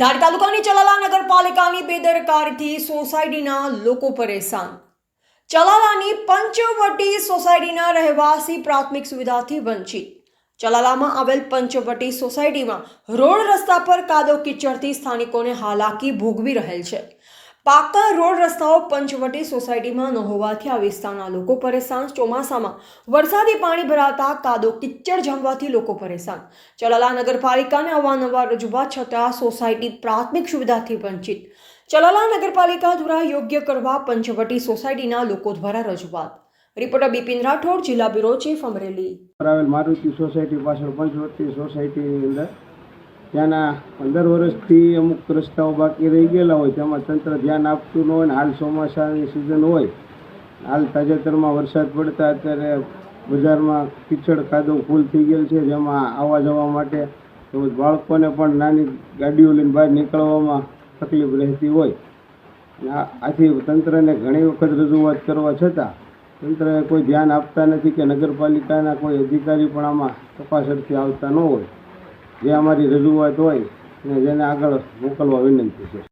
ધારી તાલુકાની ચલાલા નગરપાલિકાની બેદરકારથી સોસાયટીના લોકો પરેશાન. ચલાલાની પંચવટી સોસાયટીના રહેવાસી પ્રાથમિક સુવિધાથી વંચિત. ચલાલામાં આવેલ પંચવટી સોસાયટીમાં રોડ રસ્તા પર કાદો કિચડથી સ્થાનિકોને હાલાકી ભોગવી રહેલ છે. પાકા રોડ રસ્તાઓ પંચવટી સોસાયટીમાં ન હોવાથી આ વિસ્તારના લોકો પરેશાન. ચોમાસામાં વરસાદી પાણી ભરાતા કાદો કિચ્ચડ જમવાથી લોકો પરેશાન. ચલાલા નગરપાલિકાને અવારનવાર રજૂઆત છતાં સોસાયટી પ્રાથમિક સુવિધાથી વંચિત. ચલાલા નગરપાલિકા દ્વારા યોગ્ય કરવા પંચવટી સોસાયટીના લોકો દ્વારા રજૂઆત. રિપોર્ટર બિપિન રાઠોડ, જિલ્લા બ્યુરો ચીફ અમરેલી. સોસાયટી પાછળ પંચવટી સોસાયટીની અંદર ત્યાંના પંદર વર્ષથી અમુક રસ્તાઓ બાકી રહી ગયેલા હોય, તેમાં તંત્ર ધ્યાન આપતું ન હોય ને હાલ ચોમાસાની સિઝન હોય, હાલ તાજેતરમાં વરસાદ પડતા અત્યારે બજારમાં કીચડ કાદવ ફૂલ થઈ ગયેલ છે, જેમાં આવવા જવા માટે તેમજ બાળકોને પણ નાની ગાડીઓ લઈને બહાર નીકળવામાં તકલીફ રહેતી હોય. આથી તંત્રને ઘણી વખત રજૂઆત કરવા છતાં તંત્રએ કોઈ ધ્યાન આપતા નથી કે નગરપાલિકાના કોઈ અધિકારી પણ આમાં તપાસ અર્થે આવતા ન હોય. જે અમારી રજૂઆત હોય અને જેને આગળ મોકલવા વિનંતી છે.